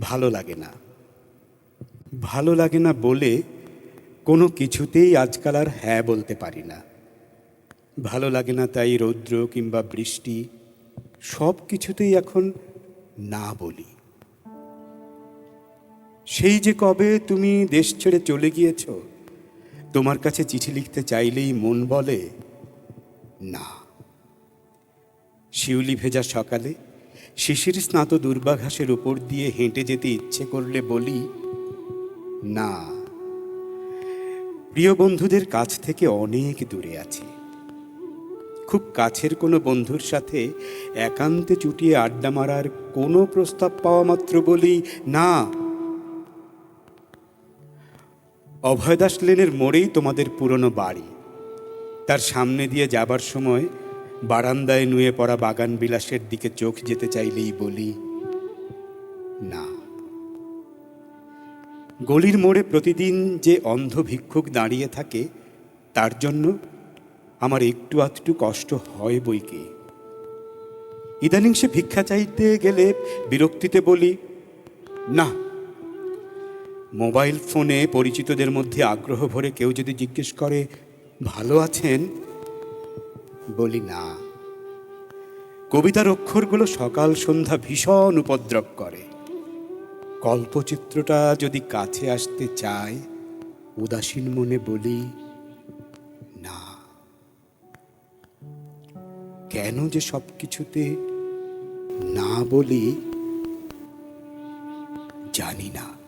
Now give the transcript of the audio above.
ভালো লাগে না। ভালো লাগে না বলে কোনো কিছুতেই আজকাল আর হ্যাঁ বলতে পারি না। ভালো লাগে না তাই রৌদ্র কিংবা বৃষ্টি সব কিছুতেই এখন না বলি। সেই যে কবে তুমি দেশ ছেড়ে চলে গিয়েছ, তোমার কাছে চিঠি লিখতে চাইলেই মন বলে না। শিউলি ভেজা সকালে শিশির স্নাত দুর্বাঘাসের উপর দিয়ে হেঁটে যেতে ইচ্ছে করলে বলি, না। প্রিয় বন্ধুদের কাছ থেকে অনেক দূরে আছি। খুব কাছের কোনো বন্ধুর সাথে একান্তে চুটিয়ে আড্ডা মারার কোনো প্রস্তাব পাওয়া মাত্র বলি, না। অভয়দাস লেনের মোড়েই তোমাদের পুরনো বাড়ি। তার সামনে দিয়ে যাবার সময় বারান্দায় নুয়ে পড়া বাগান বিলাসের দিকে চোখ যেতে চাইলেই বলি, না। গলির মোড়ে প্রতিদিন যে অন্ধ ভিক্ষুক দাঁড়িয়ে থাকে, তার জন্য আমার একটু আধটু কষ্ট হয় বই কি। ইদানিং সে ভিক্ষা চাইতে গেলে বিরক্তিতে বলি, না। মোবাইল ফোনে পরিচিতদের মধ্যে আগ্রহ ভরে কেউ যদি জিজ্ঞেস করে, ভালো আছেন? বলি না। কবিতার অক্ষরগুলো সকাল সন্ধ্যা ভীষণ উপদ্রব করে। কল্পচিত্রটা যদি কাছে আসতে চায়, উদাসীন মনে বলি, না। কেন যে সব কিছুতে না বলি, জানি না।